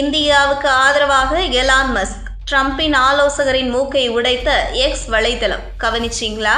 இந்தியாவுக்கு ஆதரவாக Elon Musk ட்ரம்பின் ஆலோசகரின் மூக்கை உடைத்த எக்ஸ் வலைதளம் கவனிச்சிங்களா?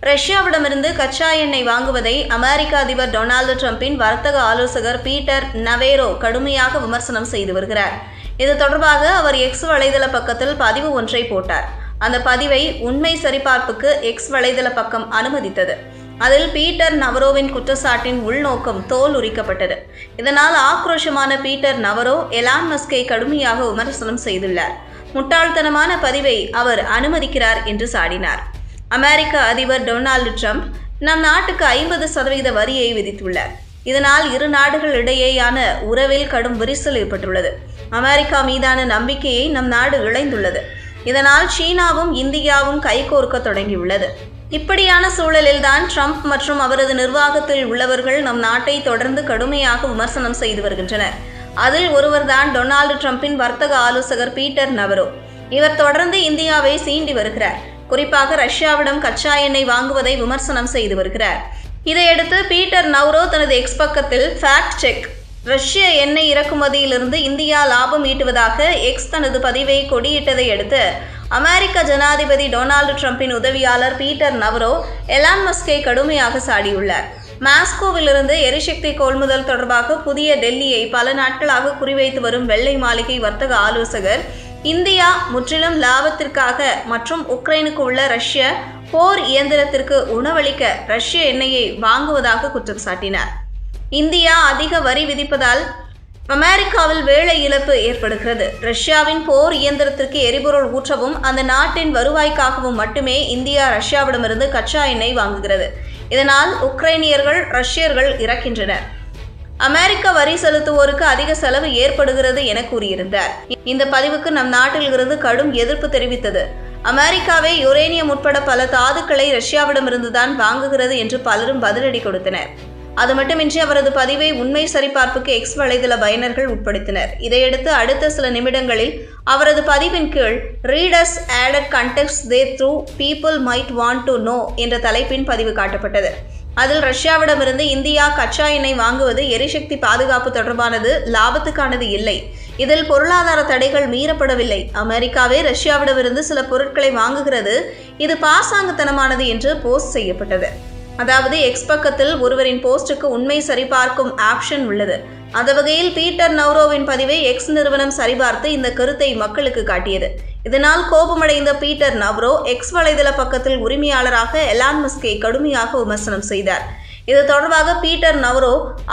ரஷ்யாவிடமிருந்து கச்சா எண்ணெய் வாங்குவதை அமெரிக்க அதிபர் டொனால்டு ட்ரம்பின் வர்த்தக ஆலோசகர் பீட்டர் நவேரோ கடுமையாக விமர்சனம் செய்து வருகிறார். இது தொடர்பாக அவர் எக்ஸ் வலைதள பக்கத்தில் பதிவு ஒன்றை போட்டார். அந்த பதிவை உண்மை சரிபார்ப்புக்கு எக்ஸ் வலைதள பக்கம் அனுமதித்தது. அதில் பீட்டர் நவரோவின் குற்றச்சாட்டின் உள்நோக்கம் தோல் உரிக்கப்பட்டது. இதனால் ஆக்ரோஷமான பீட்டர் நவரோ எலான் மஸ்கை கடுமையாக விமர்சனம் செய்துள்ளார். முட்டாள்தனமான பதிவை அவர் அனுமதிக்கிறார் என்று சாடினார். அமெரிக்க அதிபர் டொனால்டு ட்ரம்ப் நம் நாட்டுக்கு ஐம்பது சதவீத வரியை விதித்துள்ளார். இதனால் இரு நாடுகள் இடையேயான உறவில் கடும் விரிசல் ஏற்பட்டுள்ளது. அமெரிக்கா மீதான நம்பிக்கையை நம் நாடு இழைந்துள்ளது. இதனால் சீனாவும் இந்தியாவும் கைகோர்க்க தொடங்கியுள்ளது. இப்படியான சூழலில்தான் ட்ரம்ப் மற்றும் அவரது நிர்வாகத்தில் உள்ளவர்கள் நம் நாட்டை தொடர்ந்து கடுமையாக விமர்சனம் செய்து வருகின்றனர். அதில் ஒருவர்தான் டொனால்டு ட்ரம்பின் வர்த்தக ஆலோசகர் பீட்டர் நவரோ. இவர் தொடர்ந்து இந்தியாவை சீண்டி வருகிறார். குறிப்பாக ரஷ்யாவிடம் கச்சா எண்ணெய் வாங்குவதை விமர்சனம் செய்து வருகிறார். இதையடுத்து பீட்டர் நவ்ரோ தனது எக்ஸ் பக்கத்தில் ஃபேக்ட் செக் ரஷ்ய எண்ணெய் இறக்குமதியிலிருந்து இந்தியா லாபம் ஈட்டுவதாக எக்ஸ் தனது பதிவை கொடியிட்டதை அடுத்து அமெரிக்க ஜனாதிபதி டொனால்டு ட்ரம்பின் உதவியாளர் பீட்டர் நவரோ எலான் மஸ்கை கடுமையாக சாடியுள்ளார். மாஸ்கோவிலிருந்து எரிசக்தி கொள்முதல் தொடர்பாக புதிய டெல்லியை பல நாட்களாக குறிவைத்து வரும் வெள்ளை மாளிகை வர்த்தக ஆலோசகர் இந்தியா முற்றிலும் லாபத்திற்காக மற்றும் உக்ரைனுக்கு உள்ள ரஷ்ய போர் இயந்திரத்திற்கு உணவளிக்க ரஷ்ய எண்ணெயை வாங்குவதாக குற்றம் சாட்டினார். இந்தியா அதிக வரி விதிப்பதால் அமெரிக்காவில் வேலை இழப்பு ஏற்படுகிறது. ரஷ்யாவின் போர் இயந்திரத்திற்கு எரிபொருள் ஊற்றவும் அந்த நாட்டின் வருவாய்க்காகவும் மட்டுமே இந்தியா ரஷ்யாவிடமிருந்து கச்சா எண்ணெய் வாங்குகிறது. இதனால் உக்ரைனியர்கள் ரஷ்யர்கள் இறக்கின்றனர். அமெரிக்க வரி செலுத்துவோருக்கு அதிக செலவு ஏற்படுகிறது என கூறியிருந்தார். இந்த பதிவுக்கு நம் நாட்டில் இருந்து கடும் எதிர்ப்பு தெரிவித்தது. அமெரிக்காவே யுரேனியம் உட்பட பல தாதுக்களை ரஷ்யாவிடமிருந்துதான் வாங்குகிறது என்று பலரும் பதிலடி கொடுத்தனர். அது மட்டுமின்றி அவரது பதிவை உண்மை சரிபார்ப்புக்கு எக்ஸ் வலைதள பயனர்கள் உட்படுத்தினர். இதையடுத்து அடுத்த சில நிமிடங்களில் அவரது பதிவின் கீழ் readers added contexts they thought people might want to know என்ற தலைப்பின் பதிவு காட்டப்பட்டது. அதில் ரஷ்யாவிடமிருந்து இந்தியா கச்சா எண்ணெய் வாங்குவது எரிசக்தி பாதுகாப்பு தொடர்பானது லாபத்துக்கானது இல்லை. இதில் பொருளாதார தடைகள் மீறப்படவில்லை. அமெரிக்காவே ரஷ்யாவிடமிருந்து சில பொருட்களை வாங்குகிறது. இது பாசாங்குத்தனமானது என்று போஸ்ட் செய்யப்பட்டது. அதாவது எக்ஸ் பக்கத்தில் ஒருவரின் போஸ்டுக்கு உண்மை சரிபார்க்கும் ஆப்ஷன் உள்ளது. அந்த வகையில் பீட்டர் நவ்ரோவின் பதிவை எக்ஸ் நிறுவனம் சரிபார்த்து இந்த கருத்தை மக்களுக்கு காட்டியது. இதனால் கோபமடைந்த பீட்டர் நவ்ரோ எக்ஸ் வலைதள பக்கத்தில் உரிமையாளராக எலான் மஸ்கை கடுமையாக விமர்சனம் செய்தார். இது தொடர்பாக பீட்டர் நவ்ரோ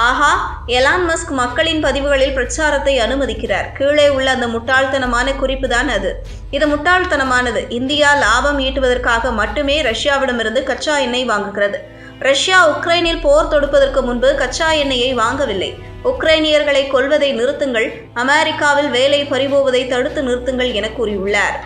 ஆஹா எலான் மஸ்க் மக்களின் பதிவுகளில் பிரச்சாரத்தை அனுமதிக்கிறார். கீழே உள்ள அந்த முட்டாள்தனமான குறிப்பு தான் அது. இது முட்டாள்தனமானது. இந்தியா லாபம் ஈட்டுவதற்காக மட்டுமே ரஷ்யாவிடமிருந்து கச்சா எண்ணெய் வாங்குகிறது. ரஷ்யா உக்ரைனில் போர் தொடுப்பதற்கு முன்பு கச்சா எண்ணெயை வாங்கவில்லை. உக்ரைனியர்களை கொல்வதை நிறுத்துங்கள் அமெரிக்காவில் வேலை பறிபோவதை தடுத்து நிறுத்துங்கள் என கூறியுள்ளார்.